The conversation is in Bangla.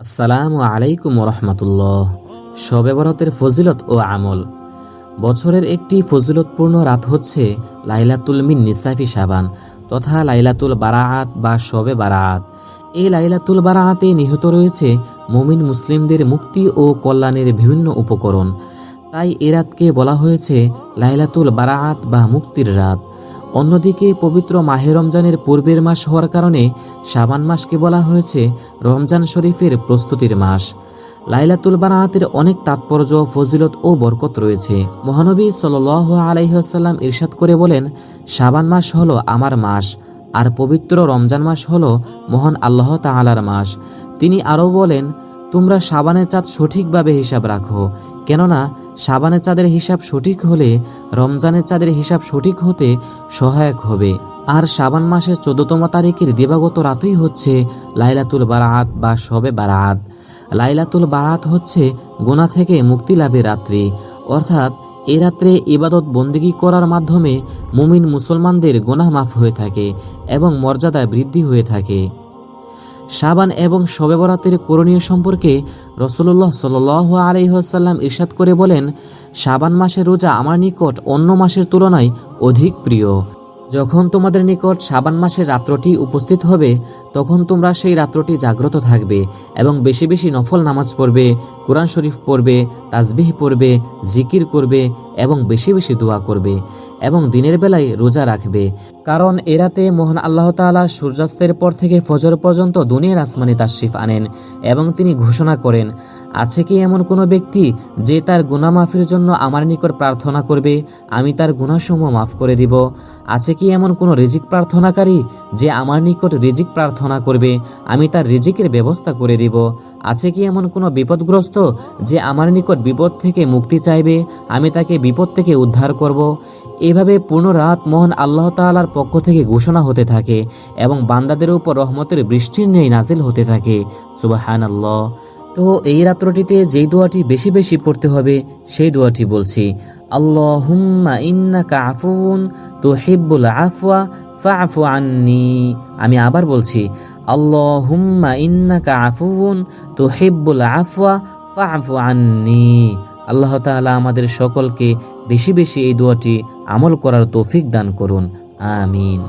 আসসালামু আলাইকুম রহমতুল্লাহ শবে বরাতের ফজিলত ও আমল। বছরের একটি ফজিলতপূর্ণ রাত হচ্ছে লাইলাতুল মিন নিসাফি সাবান তথা লাইলাতুল বারাআত বা শবে বারাআত। এই লাইলাতুল বারাআতে নিহত রয়েছে মুমিন মুসলিমদের মুক্তি ও কল্যাণের বিভিন্ন উপকরণ। তাই এ রাতকে বলা হয়েছে লাইলাতুল বারাআত বা মুক্তির রাত। অন্যদিকে পবিত্র মাহে রমজানের পূর্বের মাস হওয়ার কারণে শাবান মাসকে বলা হয়েছে রমজান শরীফের প্রস্তুতির মাস। লাইলাতুল বারাতের অনেক তাৎপর্য, ফজিলত ও বরকত রয়েছে। মহানবী সাল আলাইসাল্লাম ইরশাদ করে বলেন, শাবান মাস হলো আমার মাস, আর পবিত্র রমজান মাস হলো মহান আল্লাহ তাআলার মাস। তিনি আরও বলেন, তোমরা সাবানের চাঁদ সঠিকভাবে হিসাব রাখো, কেননা সাবানের চাঁদের হিসাব সঠিক হলে রমজানের চাঁদের হিসাব সঠিক হতে সহায়ক হবে। আর সাবান মাসের চোদ্দতম তারিখের দিবাগত রাতই হচ্ছে লাইলাতুল বারাত বা শবে বারাত। লাইলাতুল বারাত হচ্ছে গোনা থেকে মুক্তি লাভের রাত্রি। অর্থাৎ এই রাত্রে ইবাদত বন্দিগি করার মাধ্যমে মুমিন মুসলমানদের গোনাহ মাফ হয়ে থাকে এবং মর্যাদা বৃদ্ধি হয়ে থাকে। শাবান এবং শবে বরাতের করণীয় সম্পর্কে রসুল্লাহ সাল আলহিহাসাল্লাম ইরশাদ করে বলেন, শাবান মাসের রোজা আমার নিকট অন্য মাসের তুলনায় অধিক প্রিয়। যখন তোমাদের নিকট সাবান মাসের রাত্রটি উপস্থিত হবে, তখন তোমরা সেই রাত্রটি জাগ্রত থাকবে এবং বেশি বেশি নফল নামাজ পড়বে, কোরআন শরীফ পড়বে তাজবিহ পড়বে, জিকির করবে এবং বেশি বেশি দোয়া করবে এবং দিনের বেলায় রোজা রাখবে। কারণ এরাতে মোহন আল্লাহ তাআলা সূর্যাস্তের পর থেকে ফজর পর্যন্ত দুনিয়ার আসমানি তাশরিফ আনেন এবং তিনি ঘোষণা করেন, আছে কি এমন কোনো ব্যক্তি যে তার গুনাহ মাফের জন্য আমার নিকট প্রার্থনা করবে? আমি তার গুনাহসমূহ মাফ করে দিব। আছে কি এমন কোনো রিজিক প্রার্থনাকারী যে আমার নিকট রিজিক প্রার্থনা করবে, আমি তার রিজিকের ব্যবস্থা করে দিব। আছে কি এমন কোনো বিপদগ্রস্ত যে আমার নিকট বিপদ থেকে মুক্তি চাইবে? আমি তাকে বিপদ থেকে উদ্ধার করব। এভাবে পূর্ণ রাত মহান আল্লাহ তাআলার পক্ষ থেকে ঘোষণা হতে থাকে এবং বান্দাদের উপর রহমতের বৃষ্টির নেই নাজিল হতে থাকে। সুবাহান আল্লাহ তো এই রাত্রটিতে যেই দোয়াটি বেশি বেশি পড়তে হবে, সেই দোয়াটি বলছি, আল্লাহুম্মা ইন্নাকা আফুন তুহিব্বুল আফওয়া ফাফু আন্নি, আমি আবার বলছি, আল্লাহুম্মা ইন্নাকা আফুন তুহিব্বুল আফওয়া ফাফু আন্নি। আল্লাহ তাআলা আমাদের সকলকে বেশি বেশি এই দোয়াটি আমল করার তৌফিক দান করুন। আমিন।